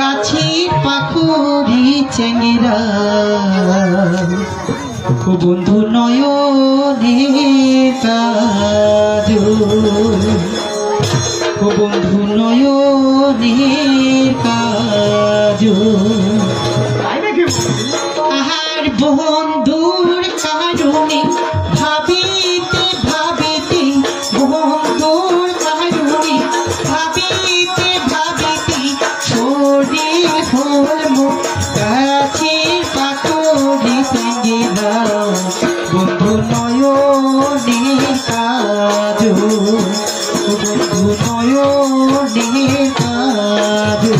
গাছি পাখুরি চেঙ্গিরা বন্ধু নয়নে কাজল ও বন্ধু নয়নে কাজল নয়নে কাজু বন্ধু নয়নে কাজু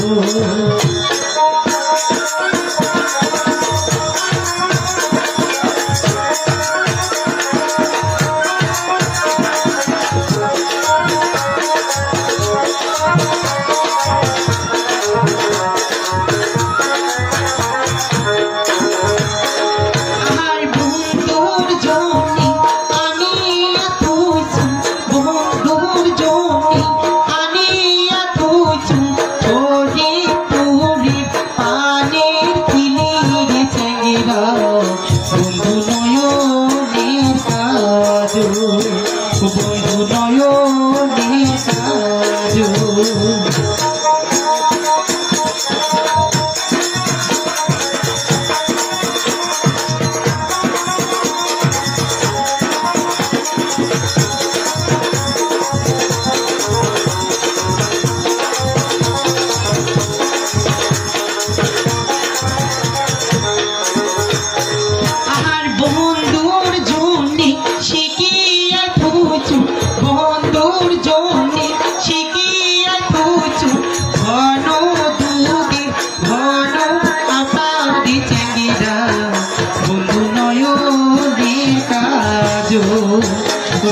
Senhor.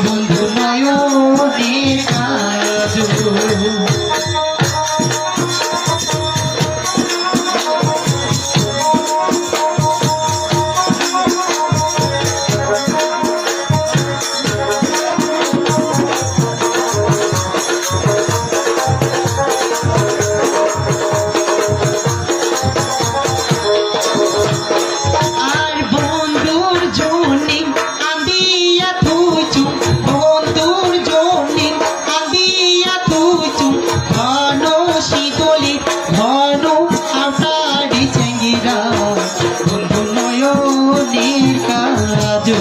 বন্ধু শিদলি ধনু আটারি চেঙ্গিরা বন্ধু নয়নের কাজু।